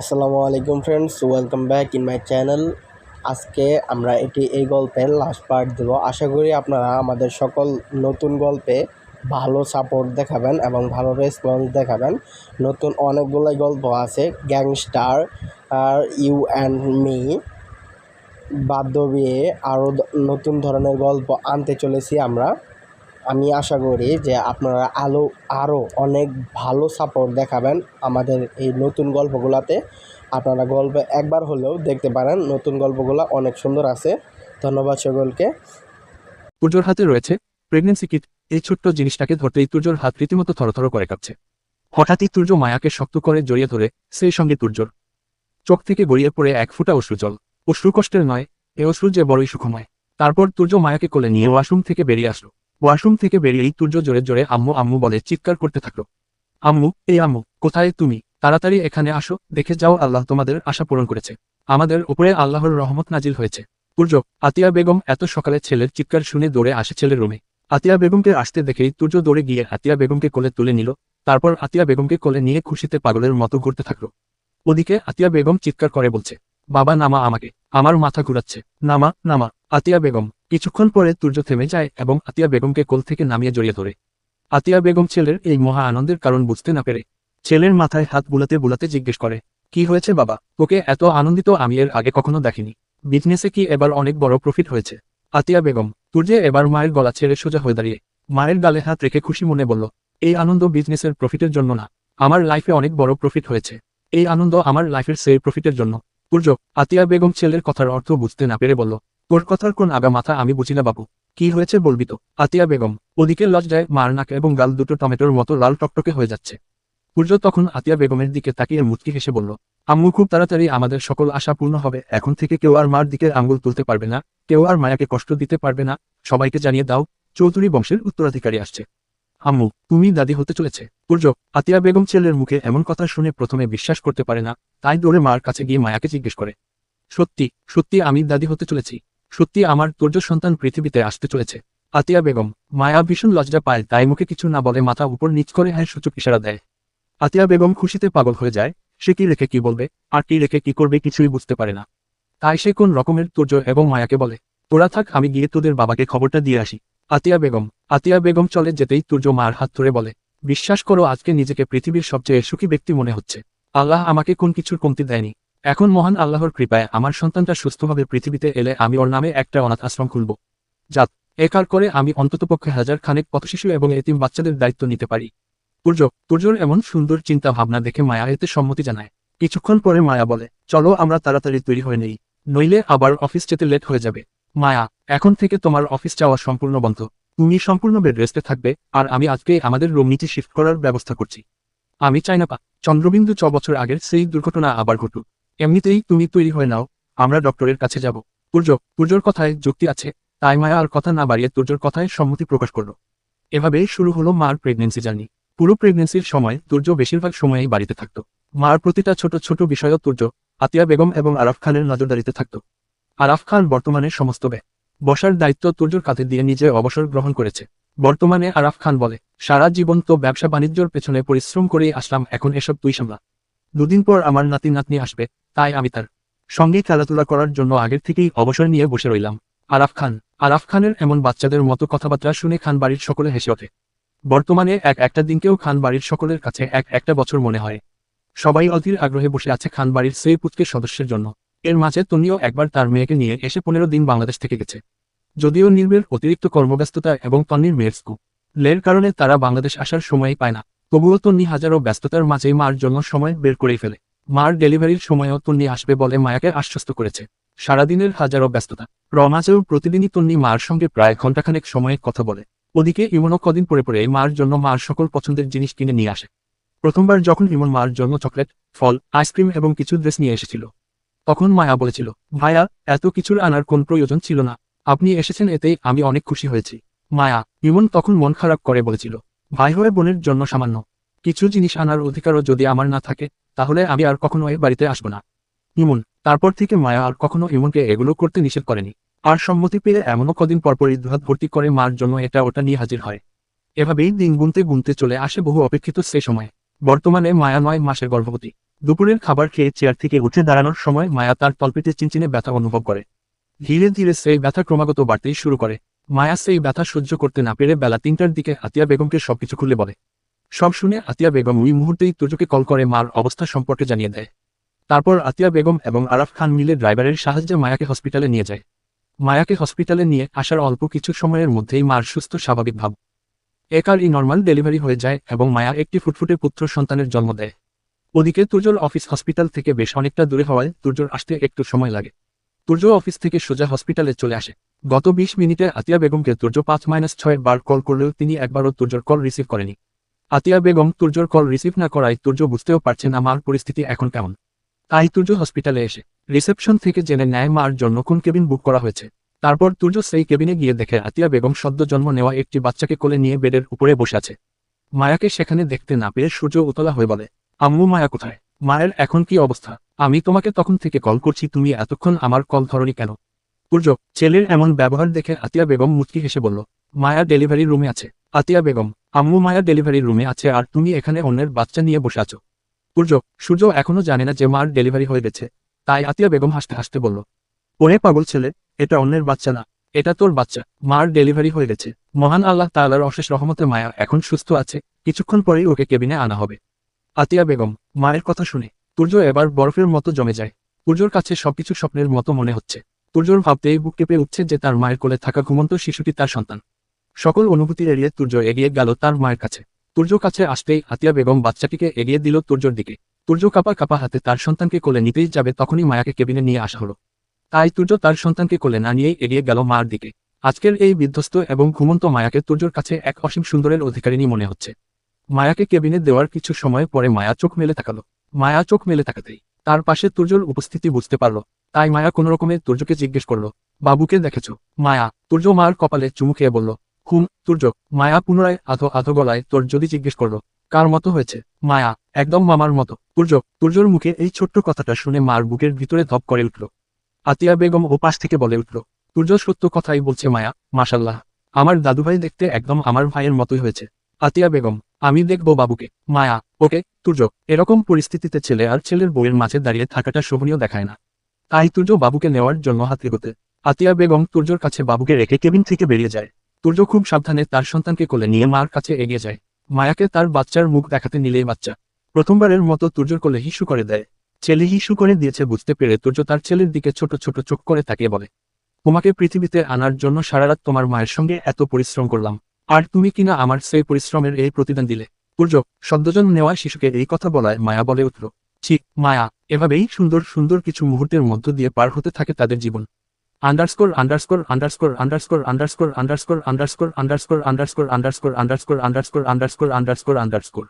আসসালামু আলাইকুম friends welcome back in my channel আজকে আমরা এটি এই গল্পের লাস্ট পার্ট দেব। আশা করি আপনারা আমাদের সকল নতুন গল্পে ভালো সাপোর্ট দেখাবেন এবং ভালো রেসপন্স দেখাবেন। নতুন অনেকগুলোই গল্প আছে গ্যাংস্টার আর ইউ অ্যান্ড মি বাদ্য বিয়ে আরও নতুন ধরনের গল্প আনতে চলেছি আমরা। আমি আশা করি যে আপনারা আলো আরও অনেক ভালো সাপোর্ট দেখাবেন আমাদের এই নতুন গল্পগুলোতে। আপনারা গল্প একবার হলেও দেখতে পারেন, নতুন গল্পগুলো অনেক সুন্দর আছে। ধন্যবাদ সকলকে। তুর্যর হাতে রয়েছে প্রেগনেন্সি কিট এই ছোট্ট জিনিসটাকে ধরতেই তুর্যর হাত রীতিমতো থরথর করে কাঁপছে। হঠাৎই তুর্য মায়াকে শক্ত করে জড়িয়ে ধরে সেই সঙ্গে তুর্যর। চোখ থেকে গড়িয়ে পড়ে এক ফুটা অশ্রু জল। অশ্রু কষ্টের নয়, এ অশ্রু যে বড়ই সুখময়। তারপর তুর্য মায়াকে কোলে নিয়ে ওয়াশরুম থেকে বেরিয়ে আসলো। ওয়াশরুম থেকে বেরিয়েই তুর্য জোরে জোরে আম্মু আম্মু বলে, চিৎকার করতে থাকল আম্মু, এই আম্মু, কোথায় তুমি? তাড়াতাড়ি এখানে আসো, দেখে যাও আল্লাহ তোমাদের আশা পূরণ করেছে। আমাদের উপরে আল্লাহর রহমত নাজিল হয়েছে। তুর্য, আতিয়া বেগম এত সকালে ছেলের চিৎকার শুনে দৌড়ে আসে ছেলের রুমে। আতিয়া বেগমকে আসতে দেখেই তুর্য দৌড়ে গিয়ে আতিয়া বেগমকে কোলে তুলে নিল, তারপর আতিয়া বেগমকে কোলে নিয়ে খুশিতে পাগলের মতো ঘুরতে থাকল। ওদিকে আতিয়া বেগম চিৎকার করে বলছে, বাবা, নামা আমাকে, আমার মাথা ঘুরাচ্ছে, নামা নামা, আতিয়া বেগম। কিছুক্ষণ পরে তুর্য থেমে যায় এবং আতিয়া বেগমকে কোল থেকে নামিয়ে জড়িয়ে ধরে। আতিয়া বেগম ছেলের এই মহা আনন্দের কারণ বুঝতে না পেরে ছেলের মাথায় হাত বুলাতে বুলাতে জিজ্ঞেস করে, কি হয়েছে বাবা? তোকে এত আনন্দিত আমি এর আগে কখনো দেখিনি। বিজনেসে কি এবার অনেক বড় প্রফিট হয়েছে? আতিয়া বেগম তুর্যে এবার মায়ের গলা ছেড়ে সোজা হয়ে দাঁড়িয়ে মায়ের গালে হাত রেখে খুশি মনে বলল, এই আনন্দ বিজনেসের প্রফিটের জন্য না, আমার লাইফে অনেক বড় প্রফিট হয়েছে। এই আনন্দ আমার লাইফের সেই প্রফিটের জন্য। তুর্য আতিয়া বেগম ছেলের কথার অর্থ বুঝতে না পেরে বলল তোর কথার কোন আগা মাথা আমি বুঝি না বাবু কি হয়েছে বলবি তো? আতিয়া বেগম, ওদিকে লজ্জায় মার নাক এবং গাল দুটো টমেটোর মতো লাল টকটকে হয়ে যাচ্ছে। সূর্য তখন আতিয়া বেগমের দিকে তাকিয়ে মুচকি হেসে বলল, আম্মু, খুব তাড়াতাড়ি আমাদের সকল আশা পূর্ণ হবে। এখন থেকে কেউ আর মার দিকে আঙ্গুল তুলতে পারবে না, কেউ আর মায়াকে কষ্ট দিতে পারবে না। সবাইকে জানিয়ে দাও, চৌধুরী বংশের উত্তরাধিকারী আসছে। আম্মু, তুমি দাদি হতে চলেছে। সূর্য, আতিয়া বেগম ছেলের মুখে এমন কথা শুনে প্রথমে বিশ্বাস করতে পারে না, তাই দৌড়ে মার কাছে গিয়ে মায়াকে জিজ্ঞেস করে। সত্যি সত্যি আমি দাদি হতে চলেছি। সত্যি আমার তোর্য সন্তান পৃথিবীতে আসতে চলেছে। আতিয়া বেগম, মায়া ভীষণ লজ্জা পায়, তাই মুখে কিছু না বলে মাথা উপর নিচ করে হ্যাঁ সূচক ইশারা দেয়। আতিয়া বেগম খুশিতে পাগল হয়ে যায়, সে কি রেখে কি বলবে, আর কি রেখে কি করবে কিছুই বুঝতে পারে না। তাই সে কোন রকমের তুর্য এবং মায়াকে বলে, তোরা থাক, আমি গিয়ে তোদের বাবাকে খবরটা দিয়ে আসি। আতিয়া বেগম আতিয়া বেগম চলে যেতেই তুর্য মার হাত ধরে বলে, বিশ্বাস করো, আজকে নিজেকে পৃথিবীর সবচেয়ে সুখী ব্যক্তি মনে হচ্ছে। আল্লাহ আমাকে কোন কিছুর কমতি দেয়নি। এখন মহান আল্লাহর কৃপায় আমার সন্তানটা সুস্থভাবে পৃথিবীতে এলে আমি ওর নামে একটা অনাথ আশ্রম খুলব। যাত একার করে আমি অন্ততপক্ষে হাজার খানেক পথশিশু এবং এতিম বাচ্চাদের দায়িত্ব নিতে পারি। তুর্য তুর্যর এমন সুন্দর চিন্তা ভাবনা দেখে মায়া এতে সম্মতি জানায়। কিছুক্ষণ পরে মায়া বলে, চলো আমরা তাড়াতাড়ি তৈরি হয়ে নেই, নইলে আবার অফিস যেতে লেট হয়ে যাবে। মায়া, এখন থেকে তোমার অফিস যাওয়া সম্পূর্ণ বন্ধ। তুমি সম্পূর্ণ বেড রেস্টে থাকবে, আর আমি আজকে আমাদের রুম নিচে শিফট করার ব্যবস্থা করছি। আমি চাই না পা, চন্দ্রবিন্দু ছ বছর আগের সেই দুর্ঘটনা আবার ঘটুক। এমনিতেই তুমি তৈরি হয়ে নাও, আমরা ডক্টরের কাছে যাব। তুর্য তুর্যর কথায় যুক্তি আছে, তাই মায়া আর কথা না বাড়িয়ে তুর্যর কথায় সম্মতি প্রকাশ করল। এভাবে শুরু হলো মার প্রেগনেন্সি জার্নি পুরো প্রেগনেন্সির সময় তুর্য বেশিরভাগ সময়েই বাড়িতে থাকত। মার প্রতিটা ছোট ছোট বিষয়ও তুর্য আতিয়া বেগম এবং আরাফ খানের নজরদারিতে থাকত। আরাফ খান বর্তমানে সমস্ত ব্যয়, বসার দায়িত্ব তুর্যর কাঁধে দিয়ে নিজে অবসর গ্রহণ করেছে। বর্তমানে আরাফ খান বলে, সারা জীবন তো ব্যবসা বাণিজ্যর পেছনে পরিশ্রম করেই আসলাম, এখন এসব তুই সামলা। দুদিন পর আমার নাতি নাতনি আসবে, তাই আমি তার সঙ্গে খেলাধুলা করার জন্য আগের থেকেই অবসর নিয়ে বসে রইলাম। আরাফ খান, আরাফ খানের এমন বাচ্চাদের মতো কথাবার্তা শুনে খান বাড়ির সকলে হেসে ওঠে। বর্তমানে এক একটা দিনকেও খান বাড়ির সকলের কাছে এক একটা বছর মনে হয়। সবাই অধীর আগ্রহে বসে আছে খান বাড়ির সেই পুতকে সদস্যের জন্য। এর মাঝে তনিও একবার তার মেয়েকে নিয়ে এসে পনেরো দিন বাংলাদেশ থেকে গেছে। যদিও নির্মের অতিরিক্ত কর্মব্যস্ততা এবং তন্নির মেয়ের স্কু লের কারণে তারা বাংলাদেশ আসার সময়ই পায় না। তবুও তন্নি হাজারো ব্যস্ততার মাঝেই মার জন্য সময় বের করেই ফেলে। মার ডেলিভারির সময়ও তন্নি আসবে বলে মায়াকে আশ্বস্ত করেছে। সারাদিনের হাজারো ব্যস্ততা। রমাজেও প্রতিদিনই তন্নি মার সঙ্গে প্রায় ঘণ্টাখানেক সময়ে কথা বলে। ওদিকে ইমনও কদিন পরে পরে মার জন্য মার সকল পছন্দের জিনিস কিনে নিয়ে আসে। প্রথমবার যখন ইমন মার জন্য চকলেট, ফল, আইসক্রিম এবং কিছু ড্রেস নিয়ে এসেছিল, তখন মায়া বলেছিল, ভাইয়া, এত কিছুর আনার কোন প্রয়োজন ছিল না। আপনি এসেছেন এতেই আমি অনেক খুশি হয়েছি। মায়া, ইমন তখন মন খারাপ করে বলেছিল ভাই হয়ে বোনের জন্য সামান্য কিছু জিনিস আনার অধিকারও যদি আমার না থাকে, তাহলে আমি আর কখনো এ বাড়িতে আসব না। ইমন, তারপর থেকে মায়া আর কখনো ইমনকে এগুলো করতে নিষেধ করেনি। আর সম্মতি পেয়ে এমনও কদিন পরপরই দুহাত ভর্তি করে মার জন্য এটা ওটা নিয়ে হাজির হয়। এভাবেই দিন গুনতে গুনতে চলে আসে বহু অপেক্ষিত সে সময়। বর্তমানে মায়া নয় মাসের গর্ভবতী। দুপুরের খাবার খেয়ে চেয়ার থেকে উঠে দাঁড়ানোর সময় মায়া তার তলপেটে চিনচিনে ব্যথা অনুভব করে। ধীরে ধীরে সেই ব্যথা ক্রমাগত বাড়তেই শুরু করে। মায়া সেই ব্যথা সহ্য করতে না পেরে বেলা তিনটার দিকে আতিয়া বেগমকে সবকিছু খুলে বলে। সব শুনে আতিয়া বেগম ওই মুহূর্তেই তুর্যকে কল করে মার অবস্থা সম্পর্কে জানিয়ে দেয়। তারপর আতিয়া বেগম এবং আরাফ খান মিলে ড্রাইভারের সাহায্যে মায়াকে হসপিটালে নিয়ে যায়। মায়াকে হসপিটালে নিয়ে আসার অল্প কিছু সময়ের মধ্যেই মার সুস্থ, স্বাভাবিক ভাব। একারই নর্মাল ডেলিভারি হয়ে যায় এবং মায়া একটি ফুটফুটে পুত্র সন্তানের জন্ম দেয়। ওদিকে তুর্জর অফিস হসপিটাল থেকে বেশ অনেকটা দূরে হওয়ায় তুর্জর আসতে একটু সময় লাগে। তুর্য অফিস থেকে সোজা হসপিটালে চলে আসে। গত বিশ মিনিটে আতিয়া বেগমকে তুর্য পাঁচ মাইনাস ছয় বার কল করলেও তিনি একবারও তুর্যর কল রিসিভ করেনি। আতিয়া বেগম তুর্যর কল রিসিভ না করায় তুর্য বুঝতেও পারছে না মার পরিস্থিতি এখন কেমন। তাই তুর্য হসপিটালে এসে রিসেপশন থেকে জেনে নেয় মার জন্য কোন কেবিন বুক করা হয়েছে। তারপর তুর্য সেই কেবিনে গিয়ে দেখে আতিয়া বেগম সদ্য জন্ম নেওয়া একটি বাচ্চাকে কোলে নিয়ে বেডের উপরে বসে আছে। মায়াকে সেখানে দেখতে না পেয়ে সূর্য উতলা হয়ে বলে, আম্মু, মায়া কোথায়? মায়ের এখন কি অবস্থা? আমি তোমাকে তখন থেকে কল করছি, তুমি এতক্ষণ আমার কল ধরনি কেন? সূর্য ছেলের এমন ব্যবহার দেখে আতিয়া বেগম মুচকি হেসে বলল, মায়া ডেলিভারি রুমে আছে। আতিয়া বেগম, আম্মু মায়া ডেলিভারি রুমে আছে আর তুমি এখানে অন্যের বাচ্চা নিয়ে বসে আছো। সূর্য সূর্য এখনও জানে না যে মার ডেলিভারি হয়ে গেছে, তাই আতিয়া বেগম হাসতে হাসতে বলল, ওরে পাগল ছেলে, এটা অন্যের বাচ্চা না, এটা তোর বাচ্চা, মার ডেলিভারি হয়ে গেছে। মহান আল্লাহ তাআলার অশেষ রহমতে মায়া এখন সুস্থ আছে, কিছুক্ষণ পরেই ওকে কেবিনে আনা হবে। আতিয়া বেগম, মায়ের কথা শুনে, সূর্য এবার বরফের মতো জমে যায়। সূর্যর কাছে সবকিছু স্বপ্নের মতো মনে হচ্ছে। সূর্যর ভাবতেই বুক কেঁপে উঠছে যে তার মায়ের কোলে থাকা ঘুমন্ত শিশুটি তার সন্তান। সকল অনুভূতি এড়িয়ে তুর্য এগিয়ে গেল তার মায়ের কাছে। তুর্য কাছে আসতেই আতিয়া বেগম বাচ্চাটিকে এগিয়ে দিল তুর্যর দিকে। তুর্য কাপা কাপা হাতে তার সন্তানকে কোলে নিতেই যাবে তখনই মায়াকে কেবিনে নিয়ে আসা হলো। তাই তুর্য তার সন্তানকে কোলে না নিয়েই এগিয়ে গেল মার দিকে। আজকের এই বিধ্বস্ত এবং ঘুমন্ত মায়াকে তুর্যর কাছে এক অসীম সুন্দরের অধিকারিণী মনে হচ্ছে। মায়াকে কেবিনে দেওয়ার কিছু সময় পরে মায়া চোখ মেলে তাকালো। মায়া চোখ মেলে তাকাতেই তার পাশে তুর্যর উপস্থিতি বুঝতে পারল। তাই মায়া কোনো রকমে তুর্যকে জিজ্ঞেস করল, বাবুকে দেখেছ? মায়া? তুর্য মার কপালে চুমু খেয়ে বলল, হুম, তুর্য। মায়া পুনরায় আধো আধো গলায় তোর যদি জিজ্ঞেস করল, কার মতো হয়েছে? মায়া, একদম মামার মতো। তুর্য, তুর্যর মুখে এই ছোট্ট কথাটা শুনে মার বুকের ভিতরে ধপ করে উঠল। আতিয়া বেগম ও পাশ থেকে বলে উঠল, তুর্য সত্য কথাই বলছে মায়া মাসাল্লাহ আমার দাদুভাই দেখতে একদম আমার ভাইয়ের মতোই হয়েছে। আতিয়া বেগম, আমি দেখব বাবুকে। মায়া, ওকে? তুর্য, এরকম পরিস্থিতিতে ছেলে আর ছেলের বউয়ের মাঝে দাঁড়িয়ে থাকাটা শোভনীয় দেখায় না। তাই তুর্য বাবুকে নেওয়ার জন্য হাত। এগোতে আতিয়া বেগম তুর্যর কাছে বাবুকে রেখে কেবিন থেকে বেরিয়ে যায়। তুর্য খুব সাবধানে তার সন্তানকে কোলে নিয়ে মার কাছে এগিয়ে যায়। মায়াকে তার বাচ্চার মুখ দেখাতে নিলেই বাচ্চা। প্রথমবারের মতো তুর্যর কোলে হিসু করে দেয়। ছেলে হিসু করে দিয়েছে বুঝতে পেরে তুর্য তার ছেলের দিকে ছোট ছোট চোখ করে তাকিয়ে বলে, তোমাকে পৃথিবীতে আনার জন্য সারারাত তোমার মায়ের সঙ্গে এত পরিশ্রম করলাম। আর তুমি কিনা আমার সেই পরিশ্রমের এই প্রতিদান দিলে? সূর্য সদ্যজন নেওয়া শিশুকে এই কথা বলায় মায়া বলে উঠল। ছি মায়া এভাবেই সুন্দর সুন্দর কিছু মুহূর্তের মধ্য দিয়ে পার হতে থাকে তাদের জীবন underscore underscore underscore underscore underscore underscore underscore underscore underscore underscore underscore underscore underscore underscore underscore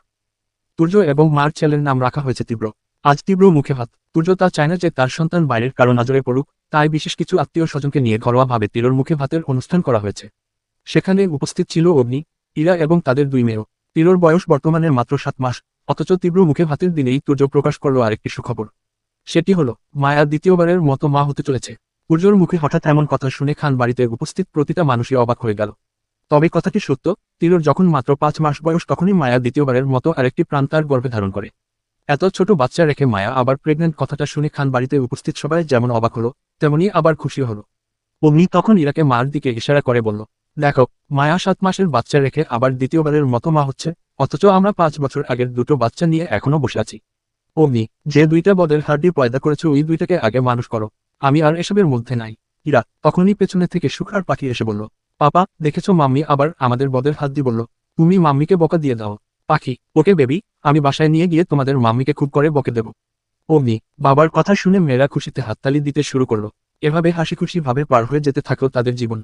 Turjo এবং মার ছেলের নাম রাখা হয়েছে তীব্র আজ তীব্র মুখে ভাত তুর্য তা চায় না যে তার সন্তান বাইরের কারও নজরে পড়ুক তাই বিশেষ কিছু আত্মীয় স্বজনকে নিয়ে ঘরোয়াভাবে তীরর মুখে ভাতের অনুষ্ঠান করা হয়েছে সেখানে উপস্থিত ছিল অগ্নি ইরা এবং তাদের দুই মেয়েও তীরর বয়স বর্তমানে মাত্র সাত মাস অথচ তীব্র মুখে ভাতের দিনেই তুর্য প্রকাশ করল আরেকটি সুখবর। সেটি হলো, মায়া দ্বিতীয়বারের মতো মা হতে চলেছে। সূর্যর মুখে হঠাৎ এমন কথা শুনে খান বাড়িতে উপস্থিত প্রতিটা মানুষই অবাক হয়ে গেল। তবে কথাটি সত্য তীরর যখন মাত্র পাঁচ মাস বয়স তখনই মায়া দ্বিতীয়বারের মতো আরেকটি প্রাণ তার গর্ভে ধারণ করে। এত ছোট বাচ্চা রেখে মায়া আবার প্রেগনেন্ট কথাটা শুনে খান বাড়িতে উপস্থিত সবাই যেমন অবাক হলো, তেমনি আবার খুশি হলো। অমনি তখন ইরাকে মার দিকে ইশারা করে বলল, দেখো, মায়া সাত মাসের বাচ্চা রেখে আবার দ্বিতীয়বারের মতো মা হচ্ছে অথচ আমরা পাঁচ বছর আগের দুটো বাচ্চা নিয়ে এখনও বসে আছি। অগ্নি যে দুইটা বদের হাড্ডি পয়দা করেছে, ওই দুইটাকে আগে মানুষ করো। আমি আর এসবের মধ্যে নাই। ইরা তখনই পেছনে থেকে সুখার পাখি এসে বলল, পাপা, দেখেছ মাম্মি আবার আমাদের বদের হাত দিয়ে বলল, তুমি মাম্মিকে বকা দিয়ে দাও। পাখি, ওকে বেবি, আমি বাসায় নিয়ে গিয়ে তোমাদের মাম্মিকে খুব করে বকে দেব। অগ্নি বাবার কথা শুনে মেয়েরা খুশিতে হাততালি দিতে শুরু করল। এভাবে হাসি খুশি ভাবে পার হয়ে যেতে থাকল তাদের জীবন।